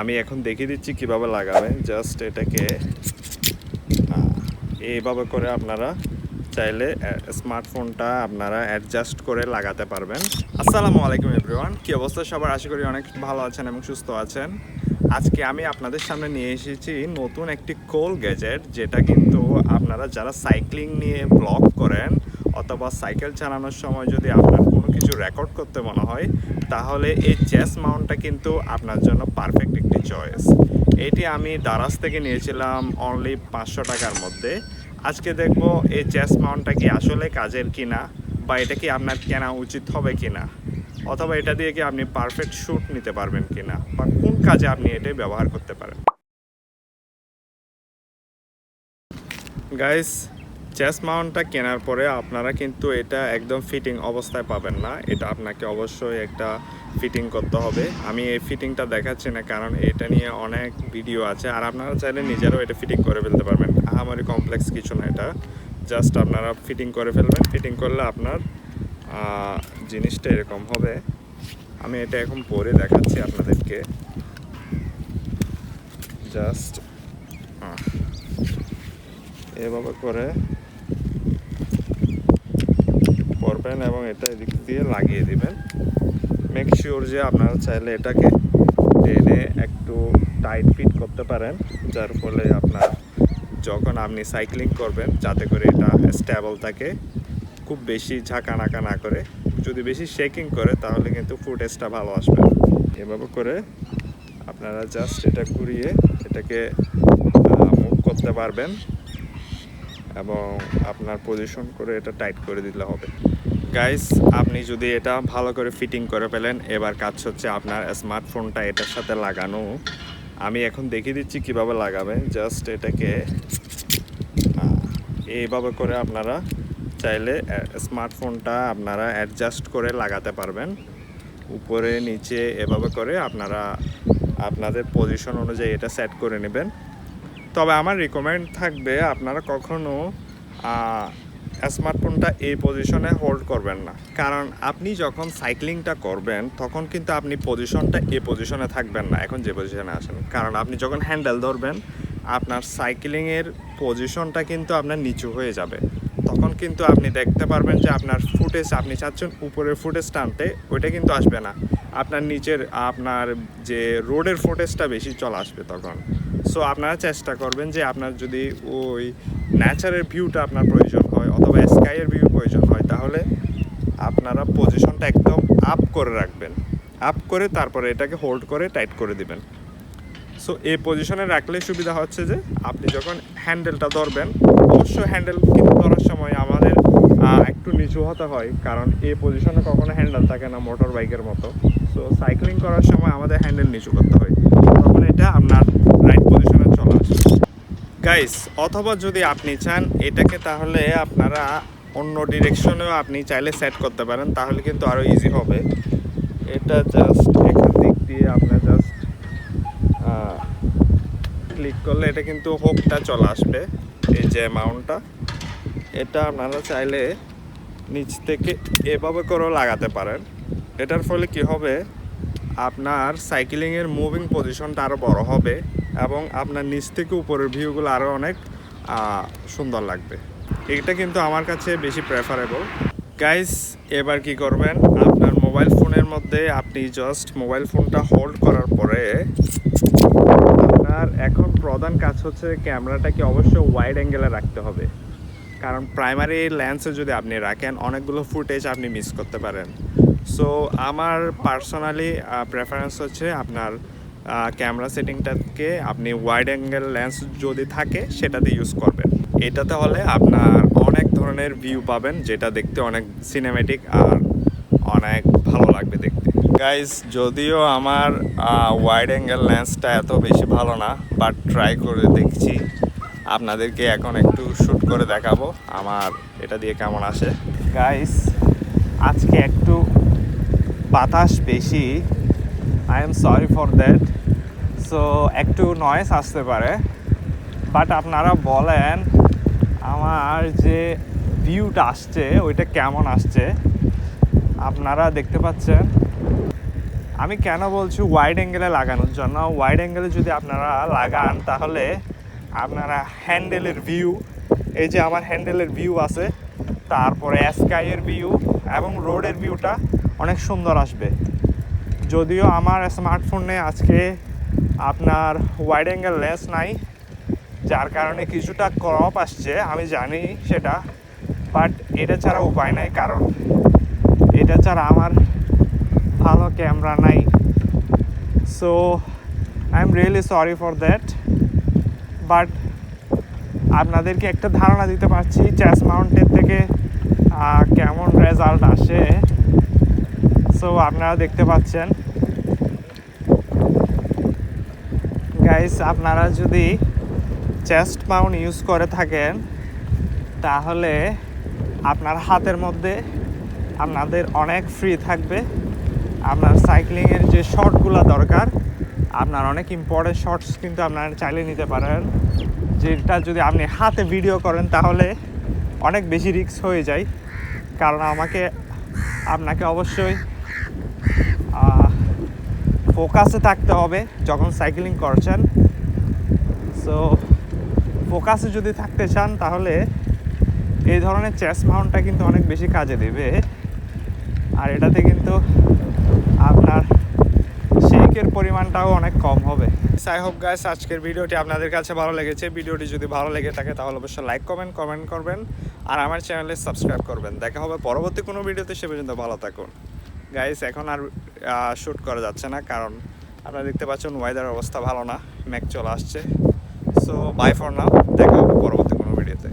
আমি এখন দেখিয়ে দিচ্ছি কীভাবে লাগাবেন জাস্ট এটাকে এইভাবে করে আপনারা চাইলে স্মার্টফোনটা আপনারা অ্যাডজাস্ট করে লাগাতে পারবেন। আসসালামু আলাইকুম এভরিওয়ান কী অবস্থা সবার? আশা করি অনেক ভালো আছেন এবং সুস্থ আছেন। আজকে আমি আপনাদের সামনে নিয়ে এসেছি নতুন একটি কোল গ্যাজেট যেটা কিন্তু আপনারা যারা সাইক্লিং নিয়ে ব্লগ করেন অথবা সাইকেল চালানোর সময় যদি আপনার কোনো কিছু রেকর্ড করতে মনে হয়, তাহলে এই চেস মাউন্টটা কিন্তু আপনার জন্য পারফেক্ট একটি চয়েস এটি আমি দারাজ থেকে নিয়েছিলাম অনলি পাঁচশো টাকার মধ্যে। আজকে দেখব এই চেস মাউন্টটা কি আসলে কাজের কিনা, বা এটা কি আপনার কেনা উচিত হবে কিনা, অথবা এটা দিয়ে কি আপনি পারফেক্ট শ্যুট নিতে পারবেন কিনা, বা কোন কাজে আপনি এটা ব্যবহার করতে পারেন। গাইস চেস মাউন্টটা কেনার পরে আপনারা কিন্তু এটা একদম ফিটিং অবস্থায় পাবেন না। এটা আপনাকে অবশ্যই একটা ফিটিং করতে হবে। আমি এই ফিটিংটা দেখাচ্ছি না, কারণ এটা নিয়ে অনেক ভিডিও আছে। আর আপনারা চাইলে নিজেরাও এটা ফিটিং করে ফেলতে পারবেন। আমারই কমপ্লেক্স কিছু না এটা। জাস্ট আপনারা ফিটিং করে ফেলবেন। ফিটিং করলে আপনার জিনিসটা এরকম হবে। আমি এটা এখন পরে দেখাচ্ছি আপনাদেরকে। জাস্ট এভাবে করে করবেন এবং এটা এদিক দিয়ে লাগিয়ে দিবেন। মেক শিওর যে আপনারা চাইলে এটাকে টেনে একটু টাইট ফিট করতে পারেন, যার ফলে আপনার যখন আপনি সাইক্লিং করবেন, যাতে করে এটা স্টেবল থাকে, খুব বেশি ঝাঁকা ঝাঁকানাকা না করে। যদি বেশি শেকিং করে, তাহলে কিন্তু ফুটেজটা ভালো আসবে এভাবে করে আপনারা জাস্ট এটা ঘুরিয়ে এটাকে মুভ করতে পারবেন এবং আপনার পজিশন করে এটা টাইট করে দিলে হবে। গাইস আপনি যদি এটা ভালো করে ফিটিং করে ফেলেন, এবার কাজ হচ্ছে আপনার স্মার্টফোনটা এটার সাথে লাগানো। আমি এখন দেখিয়ে দিচ্ছি কীভাবে লাগাবেন জাস্ট এটাকে এইভাবে করে আপনারা চাইলে স্মার্টফোনটা আপনারা অ্যাডজাস্ট করে লাগাতে পারবেন। উপরে, নিচে এভাবে করে আপনারা আপনাদের পজিশন অনুযায়ী এটা সেট করে নেবেন। তবে আমার রিকমেন্ড থাকবে আপনারা কখনো স্মার্টফোনটা এই পজিশনে হোল্ড করবেন না। কারণ আপনি যখন সাইক্লিংটা করবেন, তখন কিন্তু আপনি পজিশনটা এই পজিশনে থাকবেন না, এখন যে পজিশনে আসেন কারণ আপনি যখন হ্যান্ডেল ধরবেন, আপনার সাইক্লিংয়ের পজিশনটা কিন্তু আপনার নিচু হয়ে যাবে। তখন কিন্তু আপনি দেখতে পারবেন যে আপনার ফুটেজ আপনি চাচ্ছেন উপরের ফুটেজ টানতে, ওইটা কিন্তু আসবে না। আপনার নিচের, আপনার যে রোডের ফুটেজটা বেশি চলে আসবে তখন। সো আপনারা চেষ্টা করবেন যে আপনার যদি ওই ন্যাচারের ভিউটা আপনার প্রয়োজন হয় অথবা স্কাইয়ের ভিউ প্রয়োজন হয়, তাহলে আপনারা পজিশনটা একদম আপ করে রাখবেন। আপ করে তারপরে এটাকে হোল্ড করে টাইট করে দিবেন। সো এই পজিশনে রাখলে সুবিধা হচ্ছে যে, আপনি যখন হ্যান্ডেলটা ধরবেন, অবশ্যই হ্যান্ডেল কিন্তু ধরার সময় আমাদের একটু নিচু হতে হয়, কারণ এই পজিশনে কখনো হ্যান্ডেল থাকে না মোটর বাইকের মতো। সো সাইক্লিং করার সময় আমাদের হ্যান্ডেল নিচু করতে হয়। তখন এটা আপনার রাইট পজিশনে চলে আসে গাইস অথবা যদি আপনি চান, এটাকে তাহলে আপনারা অন্য ডিরেকশনেও আপনি চাইলে সেট করতে পারেন, তাহলে কিন্তু আরও ইজি হবে। এটা জাস্ট এখান দিক দিয়ে আপনার জাস্ট ক্লিক করলে এটা কিন্তু হোকটা চলে আসবে, এই যে অ্যামাউন্টটা এটা আপনারা চাইলে নিচ থেকে এভাবে করেও লাগাতে পারেন। এটার ফলে কি হবে? আপনার সাইকেলিংয়ের মুভিং পজিশনটা আরও বড় হবে। এবং আপনার নিচ থেকে উপরের ভিউগুলো আরও অনেক সুন্দর লাগবে। এটা কিন্তু আমার কাছে বেশি প্রেফারেবল গাইস এবার কি করবেন? আপনার মোবাইল ফোনের মধ্যে আপনি জাস্ট মোবাইল ফোনটা হোল্ড করার পরে আপনার এখন প্রধান কাজ হচ্ছে ক্যামেরাটাকে অবশ্যই ওয়াইড অ্যাঙ্গেলে রাখতে হবে। কারণ প্রাইমারি লেন্সে যদি আপনি রাখেন, অনেকগুলো ফুটেজ আপনি মিস করতে পারেন। সো আমার পার্সোনালি প্রেফারেন্স হচ্ছে আপনার ক্যামেরা সেটিংটাকে আপনি ওয়াইড অ্যাঙ্গেল লেন্স যদি থাকে, সেটাতে ইউজ করবেন। এটাতে হলে আপনার অনেক ধরনের ভিউ পাবেন, যেটা দেখতে অনেক সিনেমেটিক আর অনেক ভালো লাগবে দেখতে। গাইজ যদিও আমার ওয়াইড অ্যাঙ্গেল লেন্সটা এত বেশি ভালো না বাট ট্রাই করে দেখছি। আপনাদেরকে এখন একটু শ্যুট করে দেখাবো, আমার এটা দিয়ে কেমন আসে। গাইস আজকে একটু বাতাস বেশি I am sorry for that so একটু নয়েস আসতে পারে বাট আপনারা বলেন আমার যে ভিউটা আসছে, ওইটা কেমন আসছে? আপনারা দেখতে পাচ্ছেন? আমি কেন বলছি ওয়াইড অ্যাঙ্গেলে লাগানোর জন্য? ওয়াইড অ্যাঙ্গেলে যদি আপনারা লাগান, তাহলে আপনারা হ্যান্ডেলের ভিউ এই যে আমার হ্যান্ডেলের ভিউ আছে, তারপরে স্কাইয়ের ভিউ এবং রোডের ভিউটা অনেক সুন্দর আসবে। যদিও আমার স্মার্টফোনে আজকে আপনার ওয়াইড অ্যাঙ্গেল লেন্স নাই, যার কারণে কিছুটা ক্রপ আসছে, আমি জানি সেটা বাট এটা ছাড়া উপায় নাই, কারণ এটা ছাড়া আমার ভালো ক্যামেরা নাই। So I am really sorry for that but আপনাদেরকে একটা ধারণা দিতে পারছি চ্যাস মাউন্টের থেকে কেমন রেজাল্ট আসে। সো আপনারা দেখতে পাচ্ছেন গাইস আপনারা যদি চেস্ট মাউন্ট ইউজ করে থাকেন, তাহলে আপনার হাতের মধ্যে আপনাদের অনেক ফ্রি থাকবে। আপনার সাইক্লিংয়ের যে শর্টগুলো দরকার, আপনার অনেক ইম্পর্টেন্ট শর্টস কিন্তু আপনারা চাইলে নিতে পারেন। যেটা যদি আপনি হাতে ভিডিও করেন, তাহলে অনেক বেশি রিস্ক হয়ে যায়। কারণ আমাকে, আপনাকে অবশ্যই ফোকাসে থাকতে হবে যখন সাইক্লিং করছেন। সো ফোকাসে যদি থাকতে চান, তাহলে এই ধরনের চেস মাউন্টটা কিন্তু অনেক বেশি কাজে দেবে। আর এটাতে কিন্তু আপনার শেকের পরিমাণটাও অনেক কম হবে। আই হোপ গাইস আজকের ভিডিওটি আপনাদের কাছে ভালো লেগেছে। ভিডিওটি যদি ভালো লেগে থাকে, তাহলে অবশ্যই লাইক কমেন্ট কমেন্ট করবেন। আর আমার চ্যানেলে সাবস্ক্রাইব করবেন। দেখা হবে পরবর্তী কোনো ভিডিওতে, সে পর্যন্ত ভালো থাকুন। গাইস এখন আর শ্যুট করা যাচ্ছে না, কারণ আপনারা দেখতে পাচ্ছেন ওয়েদার অবস্থা ভালো না ম্যাক চলে আসছে। সো বাই ফর নাও দেখা হবে পরবর্তী কোনো ভিডিওতে